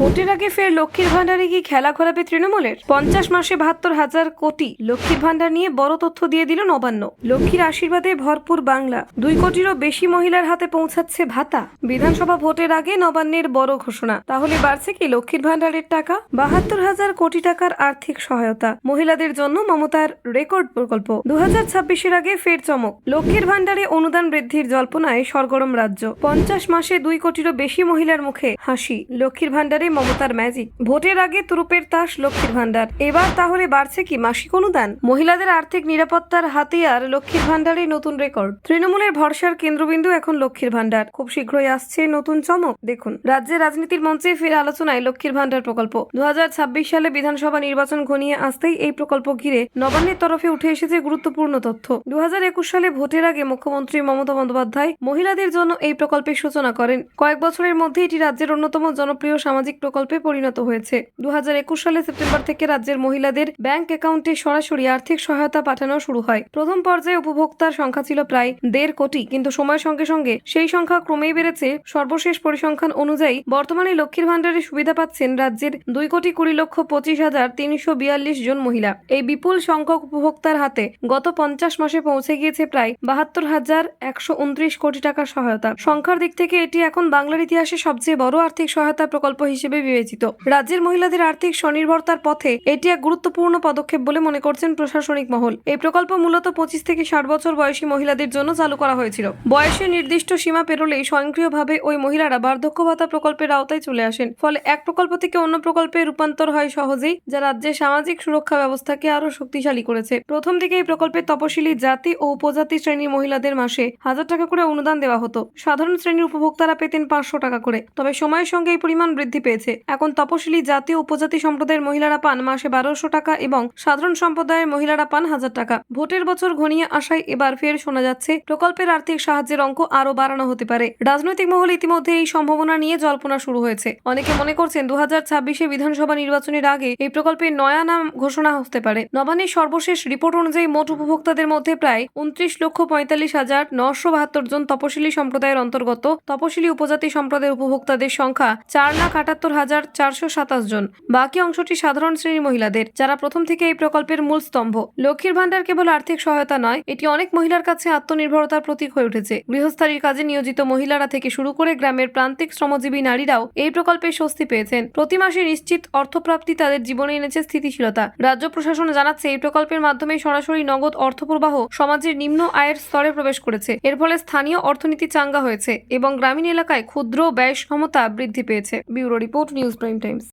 ভোটের আগে ফের লক্ষ্মীর ভান্ডারে কি খেলা ঘোরাবে তৃণমূলের? পঞ্চাশ মাসে বাহাত্তর হাজার কোটি লক্ষ্মীর ভান্ডার নিয়ে বড় তথ্য দিয়ে দিল নবান্ন। লক্ষ্মীর আশীর্বাদে ভরপুর বাংলা। দুই কোটিরও বেশি মহিলার হাতে পৌঁছাচ্ছে ভাতা। বিধানসভা ভোটের আগে নবান্নের বড় ঘোষণা। তাহলে বাড়ছে কি লক্ষ্মীর ভান্ডারের টাকা? বাহাত্তর হাজার কোটি টাকার আর্থিক সহায়তা। মহিলাদের জন্য মমতার রেকর্ড প্রকল্প। দু হাজার ছাব্বিশের আগে ফের চমক। লক্ষ্মীর ভান্ডারে অনুদান বৃদ্ধির জল্পনায় সরগরম রাজ্য। পঞ্চাশ মাসে দুই কোটিরও বেশি মহিলার মুখে হাসি। লক্ষ্মীর ভান্ডারে মমতার ম্যাজিক। ভোটের আগে তুরুপের তাস, লক্ষ্মীর ভান্ডার এবার তাহলে বাড়ছে কি মাসিক অনুদান? মহিলাদের আর্থিক নিরাপত্তার হাতিয়ার, লক্ষ্মীর ভান্ডারে নতুন রেকর্ড। তৃণমূলের ভরসার কেন্দ্রবিন্দু এখন লক্ষ্মীর ভান্ডার খুব শীঘ্রই আসছে নতুন চমক। দেখুন রাজ্যের রাজনীতির মঞ্চে ফের আলোচনায় লক্ষ্মীর ভান্ডার প্রকল্প। দু সালে বিধানসভা নির্বাচন ঘনিয়ে আসতেই এই প্রকল্প ঘিরে নবান্নের তরফে উঠে এসেছে গুরুত্বপূর্ণ তথ্য। দু হাজার একুশ সালে ভোটের আগে মুখ্যমন্ত্রী মমতা বন্দ্যোপাধ্যায় মহিলাদের জন্য এই প্রকল্পের সূচনা করেন। কয়েক বছরের মধ্যে এটি রাজ্যের অন্যতম জনপ্রিয় সামাজিক প্রকল্পে পরিণত হয়েছে। দু হাজার একুশ সালে সেপ্টেম্বর থেকে রাজ্যের মহিলাদের ব্যাংক অ্যাকাউন্টে সরাসরি আর্থিক সহায়তা পাঠানো শুরু হয়। প্রথম পর্যায়ে উপভোক্তার সংখ্যা ছিল প্রায় দেড় কোটি, কিন্তু সময়ের সঙ্গে সঙ্গে সেই সংখ্যা ক্রমেই বেড়েছে। সর্বশেষ পরিসংখ্যান অনুযায়ী বর্তমানে লক্ষ্মীর ভান্ডারের সুবিধা পাচ্ছেন রাজ্যের দুই কোটি কুড়ি লক্ষ পঁচিশ হাজার তিনশো বিয়াল্লিশ জন মহিলা। এই বিপুল সংখ্যক উপভোক্তার হাতে গত পঞ্চাশ মাসে পৌঁছে গিয়েছে প্রায় বাহাত্তর হাজার একশো উনত্রিশ কোটি টাকার সহায়তা। সংখ্যার দিক থেকে এটি এখন বাংলার ইতিহাসে সবচেয়ে বড় আর্থিক সহায়তা প্রকল্প হিসেবে বিবেচিত। রাজ্যের মহিলাদের আর্থিক স্বনির্ভরতার পথে এটি এক গুরুত্বপূর্ণ পদক্ষেপ বলে মনে করছেন প্রশাসনিক মহল। এই প্রকল্প মূলত পঁচিশ থেকে ষাট বছর বয়সী মহিলাদের জন্য চালু করা হয়েছিল। বয়সের নির্দিষ্ট সীমা পেরোলেই স্বয়ংক্রিয়ভাবে ওই মহিলারা বার্ধক্য ভাতা প্রকল্পের আওতায় চলে আসেন। ফলে এক প্রকল্প থেকে অন্য প্রকল্পে রূপান্তর হয় সহজেই, যা রাজ্যের সামাজিক সুরক্ষা ব্যবস্থাকে আরও শক্তিশালী করেছে। প্রথম দিকে এই প্রকল্পে তপশিলি জাতি ও উপজাতি শ্রেণির মহিলাদের মাসে হাজার টাকা করে অনুদান দেওয়া হতো। সাধারণ শ্রেণির উপভোক্তারা পেতেন পাঁচশো টাকা করে। তবে সময়ের সঙ্গে এই পরিমাণ বৃদ্ধি পেয়েছে। এখন তপশিলি জাতি উপজাতি সম্প্রদায়ের মহিলারা পান মাসে বারোশো টাকা এবং সাধারণ সম্প্রদায়ের মহিলারা পান হাজার টাকা। ভোটের বছর ঘনিয়ে আসায় এবার ফের শোনা যাচ্ছে, প্রকল্পের আর্থিক সাহায্যের অঙ্ক আরও বাড়ানো হতে পারে। রাজনৈতিক মহল ইতিমধ্যে এই সম্ভাবনা নিয়ে জল্পনা শুরু হয়েছে। অনেকে মনে করছেন দু হাজার ছাব্বিশে বিধানসভা নির্বাচনের আগে এই প্রকল্পের নয়া নাম ঘোষণা হতে পারে। নবান্নের সর্বশেষ রিপোর্ট অনুযায়ী মোট উপভোক্তাদের মধ্যে প্রায় উনত্রিশ লক্ষ পঁয়তাল্লিশ হাজার নশো বাহাত্তর জন তপশিলি সম্প্রদায়ের অন্তর্গত। তপশিলি উপজাতি সম্প্রদায়ের উপভোক্তাদের সংখ্যা চার লাখ আটাত্তর হাজার চারশো সাতাশ জন। বাকি অংশটি সাধারণ শ্রেণির মহিলাদের, যারা প্রথম থেকে এই প্রকল্পের মূল স্তম্ভ। লক্ষ্মীর ভান্ডার কেবল আর্থিক সহায়তা নয়, এটি অনেক মহিলার কাছে আত্মনির্ভরতার প্রতীক হয়ে উঠেছে। গৃহস্থালীর কাজে নিয়োজিত মহিলারা থেকে শুরু করে গ্রামের প্রান্তিক শ্রমজীবী নারীরাও এই প্রকল্পে স্বস্তি পেয়েছেন। প্রতি মাসে নিশ্চিত অর্থপ্রাপ্তি তাদের জীবনে এনেছে স্থিতিশীলতা। রাজ্য প্রশাসন জানাচ্ছে, এই প্রকল্পের মাধ্যমে সরাসরি নগদ অর্থপ্রবাহ সমাজের নিম্ন আয়ের স্তরে প্রবেশ করেছে। এর ফলে স্থানীয় অর্থনীতি চাঙ্গা হয়েছে এবং গ্রামীণ এলাকায় ক্ষুদ্র ব্যয় ক্ষমতা বৃদ্ধি পেয়েছে। Bureau report news prime Times